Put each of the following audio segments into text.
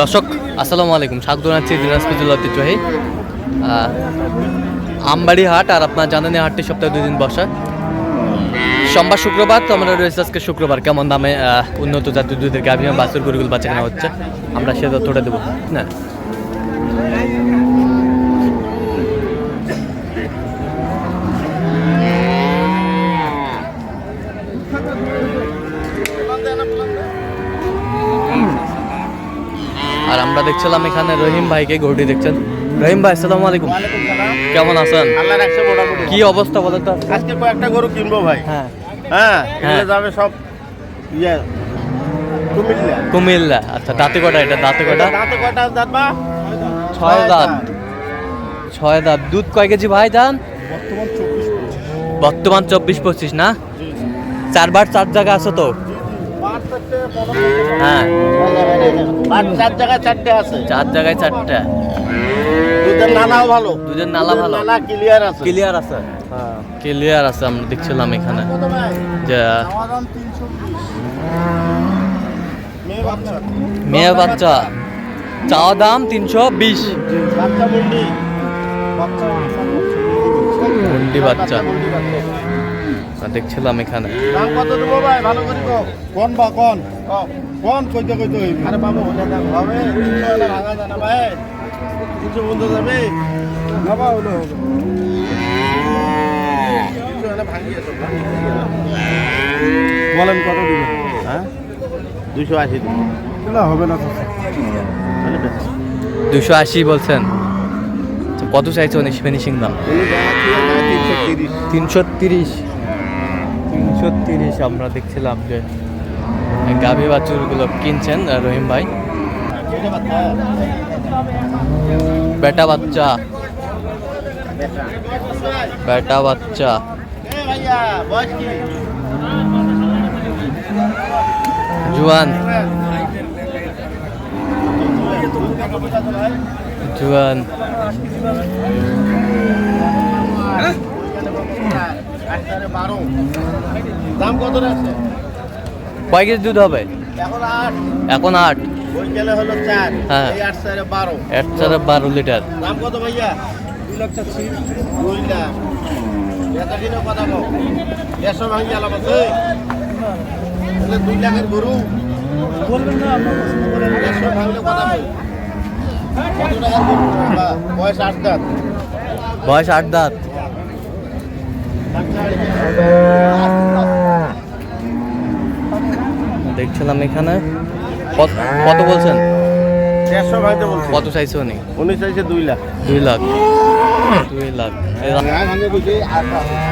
দর্শক, আসসালামু আলাইকুম। স্বাগত জানাচ্ছি দিনাজপুর জেলা ঐতিহ্যবাহী আমবাড়ি হাট আর আপনার জানানি হাটটি সপ্তাহে দুই দিন বসা। সোমবার শুক্রবার, তো আমরা রয়েছে আজকে শুক্রবার। কেমন দামে উন্নত জাতীয় দুধের গাভী এবং বাছুর গরুগুলো বাঁচা কেনা হচ্ছে? আমরা সে তথ্যটা দেবো। না। আর আমরা দেখছিলাম এখানে রহিম ভাইকে গরুটি দেখছেন? রহিম ভাই আসসালামু আলাইকুম। কেমন আছেন? আল্লাহ রাখছে মোটামুটি। কি অবস্থা বলেন তো? আজকে কয়েকটা গরু কিনবো ভাই। হ্যাঁ। হ্যাঁ হ্যাঁ। যাবে সব ইয়ে কুমিল্লা। কুমিল্লা। আচ্ছা দাঁতে কটা এটা? দাঁতে কটা? দাঁতে কয়টা দাঁত বা? ছয় দাঁত। ছয় দাঁত। দুধ কয় কেজি ভাই চব্বিশ বর্তমান চব্বিশ পঁচিশ না? চারবার চার জায়গা আছে তো? হ্যাঁ চার জায়গায় চারটে আছে। চার জায়গায় চারটা। দুধের নালাও ভালো। দুধের নালা ভালো। নালা ক্লিয়ার আছে। ক্লিয়ার আছে। হ্যাঁ ক্লিয়ার আছে আমরা দেখছিলাম এখানে। যে মেয়ে বাচ্চা। চাওয়া দাম তিনশো বিশ। বাচ্চা। মুন্ডি দেখছিলাম এখানে। কোন বা কোন? কোন কইতে কইতে হইব। আরে বাবা ওটা দাম হবে ভাঙা যায় না ভাই। তিনশো বন্ধু যাবে? বাবা হলো বলেন কত দিবেন? হ্যাঁ? দুশো আশি দিন হবে না দুশো আশি বলছেন। কত চাইছে উনি ফিনিশিং দাম? তিনশো তিরিশ। তিনশো তিরিশ আমরা দেখছিলাম যে গাভী বাছুরগুলো কিনছেন রহিম ভাই। বেটা বাচ্চা। বেটা বাচ্চা। জুয়ান। জুয়ান। দাম কত আছে? কয় কেজি দুধ হবে? এখন আট। এখন আট। ওই গেলে হলো চার। হ্যাঁ। আট চারে বারো। এক চারে বারো লিটার। দাম কত ভাইয়া? দুই লাখের গরু। বলবেন না বয়স আট দাঁত। বয়স আট দাঁত। দেখছিলাম এখানে। কত কত বলছেন? কত চাইছে উনি? উনি চাইছে দুই লাখ। দুই লাখ। দুই লাখ।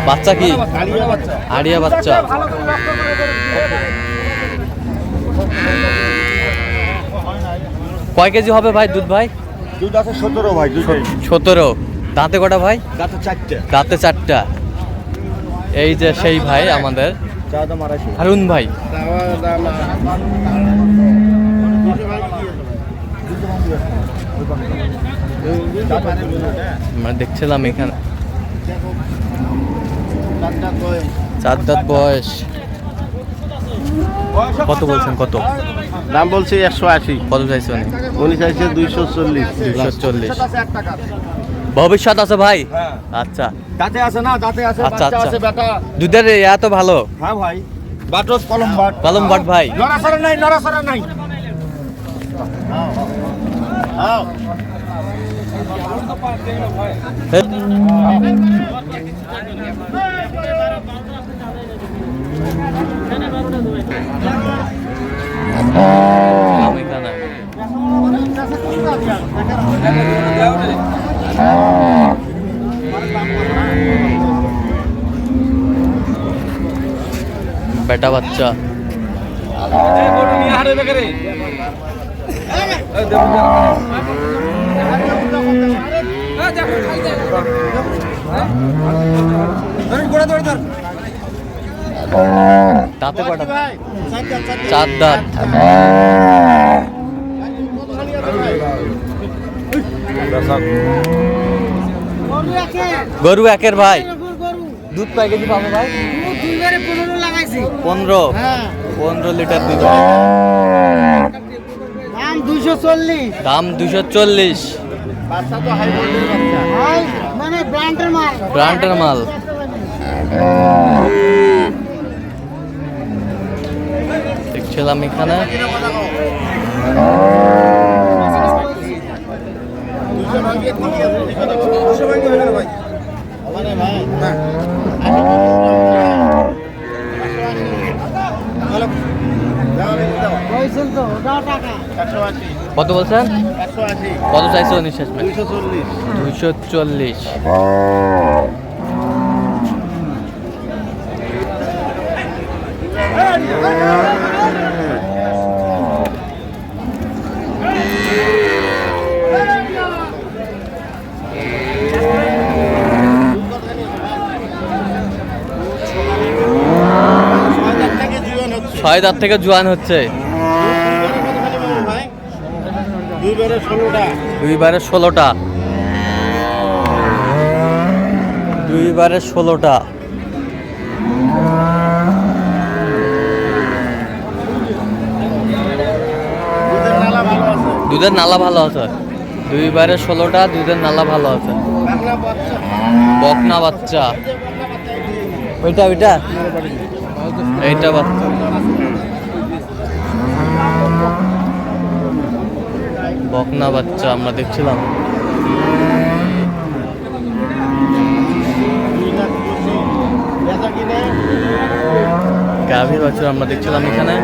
বাচ্চা কি? আড়িয়া বাচ্চা। কয় কেজি হবে ভাই দুধ ভাই? দুধ আছে সতেরো ভাই সতেরো। দাঁতে কটা ভাই? দাঁতে চারটে। দাঁতে চারটা। এই যে সেই ভাই আমাদের। হারুন ভাই। আমরা দেখছিলাম এখানে। চার দাঁত বয়স। কত বলছেন কত? দাম বলছে একশো আশি। কত চাইছে উনি? উনি চাইছে দুইশো চল্লিশ। দুইশো চল্লিশ। ভবিষ্যৎ আছে ভাই? আচ্ছা। দাঁতে আছে না দাঁতে আছে আচ্ছা, বাচ্চা আচ্ছা। আছে বেটা। দুধের এত ভালো? হ্যাঁ ভাই। বাটস কলম বাট। কলম বাট ভাই। নড়াচড়া নাই নড়াচড়া নাই। দেখলাম এখানে। বেটা বাচ্চা। দাঁতে কটা চার দাঁত। গরু একের ভাই। দুধ কয় কেজি পাবে ভাই? পনেরো। পনেরো লিটার দুধ। হয়। দাম দুইশো চল্লিশ। দাম দুশো চল্লিশ। বাচ্চা তো হাই বাচ্চা। মানে ব্র্যান্ডের মাল। ব্র্যান্ডের মাল। দেখছিলাম এখানে। দুশো ভাঙিয়ে ঠিকই আছে দুশো ভাঙিয়ে হবে না ভাই। কত বলছেন? কত চাইছো নিঃশ্বাস দুইশো চল্লিশ। দুইশো চল্লিশ। ছয় দাঁত থেকে জোয়ান হচ্ছে। দুইবারে ষোলোটা। দুইবারে ষোলোটা। দুধের নালা ভালো আছে? দুইবারে ষোলোটা দুধের নালা ভালো আছে। বকনা বাচ্চা। ওইটা ওইটা? এইটা বাচ্চা। বকনা বাচ্চা আমরা দেখছিলাম। গাভীর বাচ্চা আমরা দেখছিলাম এখানে।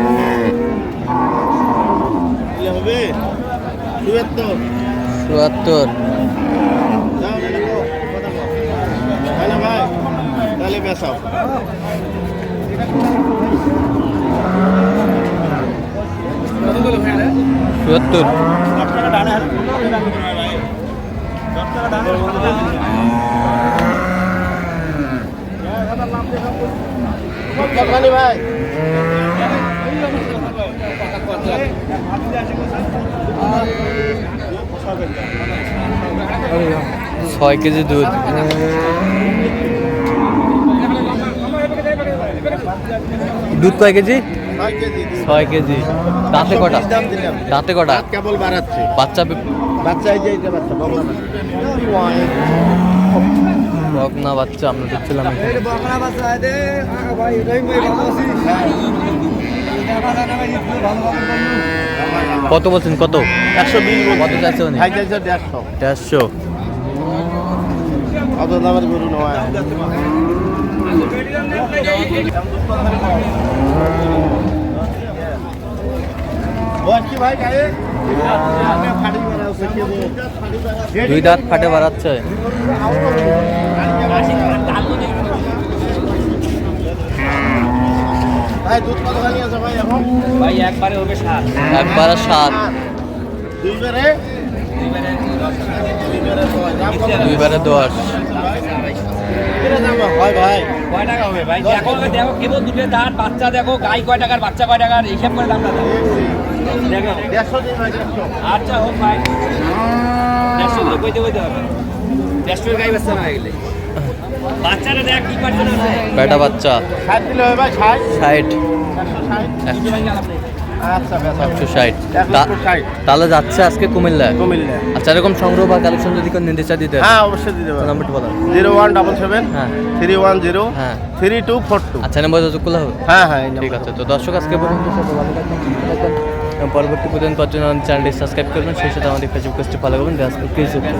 চুয়াত্তর। তাহলে কথা কো। হয় না ভাই তাহলে বেচাও চুয়াত্তর ভাই। ছয় কেজি দুধ। দুধ কয় কেজি? ছয় কেজি দাঁতে কটা? দাঁতে কটা? কেবল বাড়াচ্ছে। বাচ্চা বাচ্চা এই যে এইটা বাচ্চা বকনা বাচ্চা। আমরা দেখছিলাম কত বলছেন? কত? একশো বিশ কত চাইছে দেড়শো। দেড়শো। অত দামের গরু নয় বয়স কি ভাই গায়ে ফাটি বেড়াও দুই দাঁত ফাটে বাড়াচ্ছে। ভাই দুধ কতখানি আছে ভাই এখন? ভাই একবারে হবে সাত। একবারে সাত। দুইবারে দশ। কয় টাকা হবে ভাই দেখো দেখো কেবল দুটো দাঁত বাচ্চা দেখো গাই কয় টাকার বাচ্চা কয় টাকার হিসাব করে দামটা দেখো দেড়শো দেড়শো আচ্ছা হোক ভাই দেড়শো দিলে কইতে কইতে হবে দেড়শোর গাই বাচ্চা না গেলে বাচ্চাটা দেখ কি বেটা বাচ্চা। ষাট দিলে হবে ভাই ষাট। ষাট। একশো ষাট। আচ্ছা তাহলে যাচ্ছে আজকে কুমিল্লায়? কুমিল্লা আচ্ছা এরকম সংগ্রহ বা কালেকশন যদি নিতে চায় দিতে। হ্যাঁ অবশ্যই দিতে নাম্বারটা বলো। জিরো ওয়ান ডাবল সেভেন হ্যাঁ। থ্রি ওয়ান জিরো হ্যাঁ। Three two four two. আচ্ছা নাম্বার যোগাযোগ করলে হবে? হ্যাঁ হ্যাঁ ঠিক আছে তো দর্শক আজকে পর্যন্ত পরবর্তী পর্যন্ত চ্যানেলটি সাবস্ক্রাইব করবেন সেই সাথে আমাদের ফেসবুক পেজটি ফলো করবেন